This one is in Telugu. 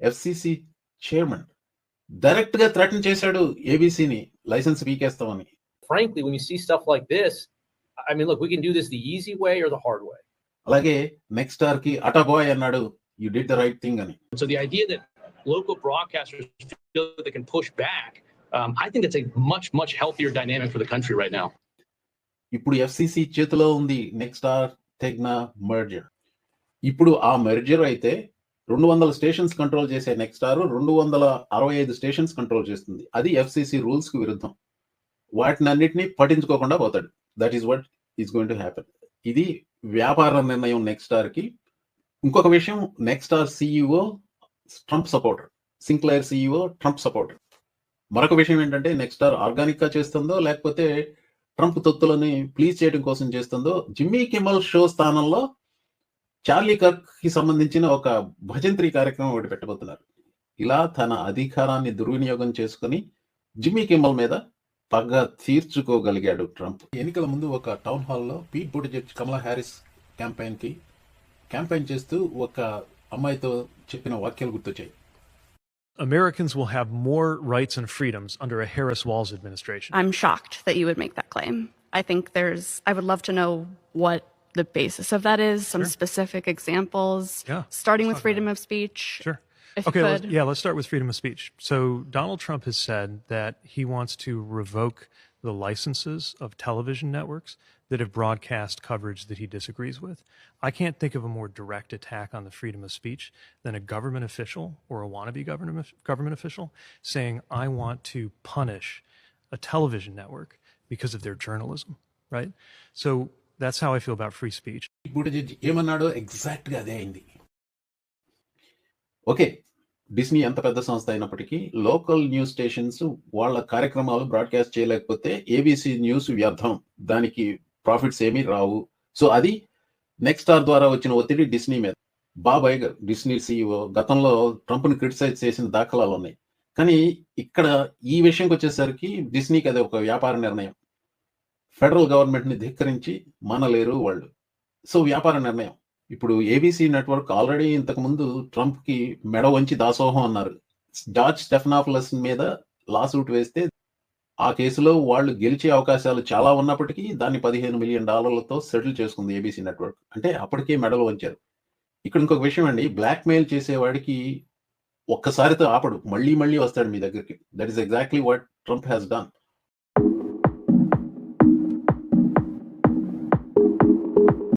ఎఫ్సిసి చైర్మన్ డైరెక్ట్గా థ్రెటన్ చేశాడు ఏబీసీని లైసెన్స్ పీకేస్తామని frankly, when you see stuff like this, I mean, look, we can do this the easy way or the hard way. అలాగే నెక్స్ట్ స్టార్కి అటబాయ్ అన్నాడు you did the right thing అని So the idea that local broadcasters feel that they can push back, um, I think it's a much, much healthier dynamic for the country right now. ఇప్పుడు ఎఫ్సిసి చేతిలో ఉంది నెక్స్ట్ స్టార్ టెగ్నా మర్జర్ ఇప్పుడు ఆ మెర్జర్ అయితే రెండు వందల స్టేషన్స్ కంట్రోల్ చేసే నెక్స్ట్ స్టార్ రెండు వందల అరవై ఐదు స్టేషన్స్ కంట్రోల్ చేస్తుంది. అది ఎఫ్సిసి రూల్స్కి విరుద్ధం. వాటిని అన్నిటిని పట్టించుకోకుండా పోతాడు. That is what is going to happen ఇది వ్యాపార నిర్ణయం నెక్స్ట్ స్టార్కి ఇంకొక విషయం next star CEO Trump supporter Sinclair CEO Trump supporter మరొక విషయం ఏంటంటే నెక్స్ట్ స్టార్ ఆర్గానిక్గా చేస్తుందో లేకపోతే ట్రంప్ తొత్తులని ప్లీజ్ చేయడం కోసం చేస్తుందో జిమ్మీ కిమల్ షో స్థానంలో చార్లీ కర్క్కి సంబంధించిన ఒక భజంత్రి కార్యక్రమం ఒకటి పెట్టబోతున్నారు ఇలా తన అధికారాన్ని దుర్వినియోగం చేసుకుని జిమ్మీ కిమ్మల్ మీద పగ తీర్చుకోగలిగాడు ట్రంప్ ఎన్నికల ముందు ఒక టౌన్ హాల్లో పీట్ బుటజెట్ కమలా హ్యారిస్ క్యాంపెయిన్కి క్యాంపెయిన్ చేస్తూ ఒక అమ్మాయితో చెప్పిన వాక్యాలు గుర్తొచ్చాయి Americans will have more rights and freedoms under a Harris Walls administration. I'm shocked that you would make that claim. I think there's, I would love to know what the basis of that is, some Sure. specific examples, Yeah, starting with freedom of speech. Sure. Okay, let's, yeah, let's start with freedom of speech. So, Donald Trump has said that he wants to revoke the licenses of television networks that have broadcast coverage that he disagrees with. I can't think of a more direct attack on the freedom of speech than a government official or a wannabe government, government official saying, I want to punish a television network because of their journalism, right? So, that's how I feel about free speech Buttigieg ఏమన్నాడో ఎగ్జాక్ట్గా అదే అయింది. ఓకే డిస్నీ ఎంత పెద్ద సంస్థ అయినప్పటికీ లోకల్ న్యూస్ స్టేషన్స్ వాళ్ళ కార్యక్రమాలు బ్రాడ్కాస్ట్ చేయలేకపోతే ఏబీసీ న్యూస్ వ్యర్థం. దానికి ప్రాఫిట్స్ ఏమీ రావు. సో అది నెక్స్ట్ స్టార్ ద్వారా వచ్చిన ఒత్తిడి డిస్నీ మీద. బాబాయ్ డిస్నీ సీఈఓ గతంలో ట్రంప్ని క్రిటిసైజ్ చేసిన దాఖలాలు ఉన్నాయి. కానీ ఇక్కడ ఈ విషయంకి వచ్చేసరికి డిస్నీకి అది ఒక వ్యాపార నిర్ణయం. ఫెడరల్ గవర్నమెంట్ని ధిక్కరించి మనలేరు వాళ్ళు. సో వ్యాపార నిర్ణయం. ఇప్పుడు ఏబీసీ నెట్వర్క్ ఆల్రెడీ ఇంతకు ముందు ట్రంప్కి మెడ వంచి దాసోహం అన్నారు. జార్జ్ స్టెఫనాఫ్లస్ మీద లాసూట్ వేస్తే ఆ కేసులో వాళ్ళు గెలిచే అవకాశాలు చాలా ఉన్నప్పటికీ దాన్ని పదిహేను మిలియన్ డాలర్లతో సెటిల్ చేసుకుంది ఏబీసీ నెట్వర్క్. అంటే అప్పటికే మెడలు వంచారు. ఇక్కడ ఇంకొక విషయం అండి. బ్లాక్మెయిల్ చేసేవాడికి ఒక్కసారితో ఆపడు. మళ్ళీ మళ్ళీ వస్తాడు మీ దగ్గరికి. That is exactly what Trump has done